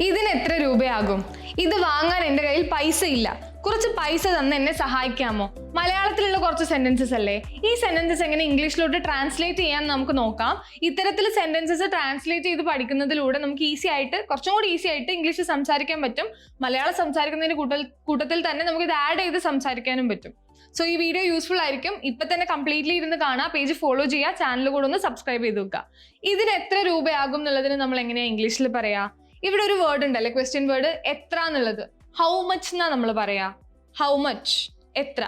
ഇതിന് എത്ര രൂപയാകും? ഇത് വാങ്ങാൻ എന്റെ കയ്യിൽ പൈസ ഇല്ല. കുറച്ച് പൈസ തന്ന് എന്നെ സഹായിക്കാമോ? മലയാളത്തിലുള്ള കുറച്ച് സെന്റൻസസ് അല്ലേ? ഈ സെന്റൻസസ് എങ്ങനെ ഇംഗ്ലീഷിലോട്ട് ട്രാൻസ്ലേറ്റ് ചെയ്യാൻ നമുക്ക് നോക്കാം. ഇത്തരത്തിൽ സെന്റൻസസ് ട്രാൻസ്ലേറ്റ് ചെയ്ത് പഠിക്കുന്നതിലൂടെ നമുക്ക് ഈസി ആയിട്ട് കുറച്ചും കൂടി ഈസി ആയിട്ട് ഇംഗ്ലീഷ് സംസാരിക്കാൻ പറ്റും. മലയാളം സംസാരിക്കുന്നതിന് കൂട്ടൽ കൂട്ടത്തിൽ തന്നെ നമുക്ക് ഇത് ആഡ് ചെയ്ത് സംസാരിക്കാനും പറ്റും. സോ ഈ വീഡിയോ യൂസ്ഫുൾ ആയിരിക്കും. ഇപ്പൊ തന്നെ കംപ്ലീറ്റ്ലി ഇരുന്ന് കാണാം. പേജ് ഫോളോ ചെയ്യുക. ചാനൽ കൂടെ ഒന്ന് സബ്സ്ക്രൈബ് ചെയ്ത് വെക്കുക. ഇതിന് എത്ര രൂപയാകും എന്നുള്ളതിന് നമ്മൾ എങ്ങനെയാ ഇംഗ്ലീഷിൽ പറയാ? ഇവിടെ ഒരു വേർഡ് ഉണ്ടല്ലേ ക്വസ്റ്റ്യൻ വേർഡ് എത്ര എന്നുള്ളത്. ഹൗ മച്ച് എന്നാ നമ്മൾ പറയാ? ഹൗ മച്ച് എത്ര?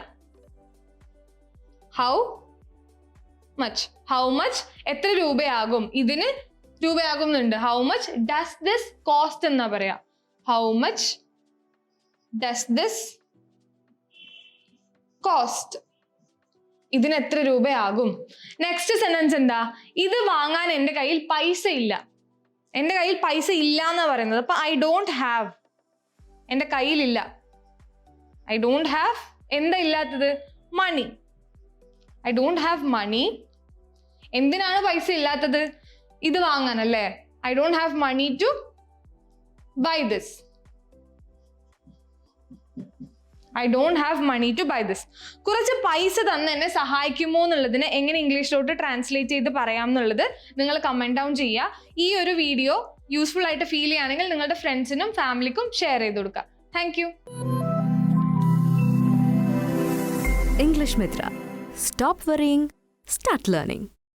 ഹൗ മച്ച് ഹൗ മച്ച് എത്ര രൂപയാകും? ഇതിന് രൂപയാകും എന്നുണ്ട് how much does this cost എന്നാ പറയാ? How much does this cost ഇതിന് എത്ര രൂപയാകും? നെക്സ്റ്റ് സെന്റൻസ് എന്താ? ഇത് വാങ്ങാൻ എന്റെ കയ്യിൽ പൈസ ഇല്ല എന്റെ കയ്യിൽ പൈസ ഇല്ല എന്ന് പറയുന്നത്. അപ്പൊ ഐ ഡോണ്ട് ഹാവ് എന്റെ കയ്യിലില്ല. ഐ ഡോണ്ട് ഹാവ് എന്താ ഇല്ലാത്തത്? Money I don't have money എന്തിനാണ് പൈസ ഇല്ലാത്തത്? ഇത് വാങ്ങാനല്ലേ? I don't have money to buy this I don't have money to buy this കുറച്ച് പൈസ തന്ന് എന്നെ സഹായിക്കുമോ എന്നുള്ളതിന് എങ്ങനെ ഇംഗ്ലീഷിലോട്ട് ട്രാൻസ്ലേറ്റ് ചെയ്ത് പറയാം എന്നുള്ളത് നിങ്ങൾ കമന്റ് ഡൗൺ ചെയ്യുക. ഈ ഒരു വീഡിയോ യൂസ്ഫുൾ ആയിട്ട് ഫീൽ ചെയ്യുകയാണെങ്കിൽ നിങ്ങളുടെ ഫ്രണ്ട്സിനും ഫാമിലിക്കും ഷെയർ ചെയ്ത് കൊടുക്കുക. Thank you English Mitra stop worrying start learning.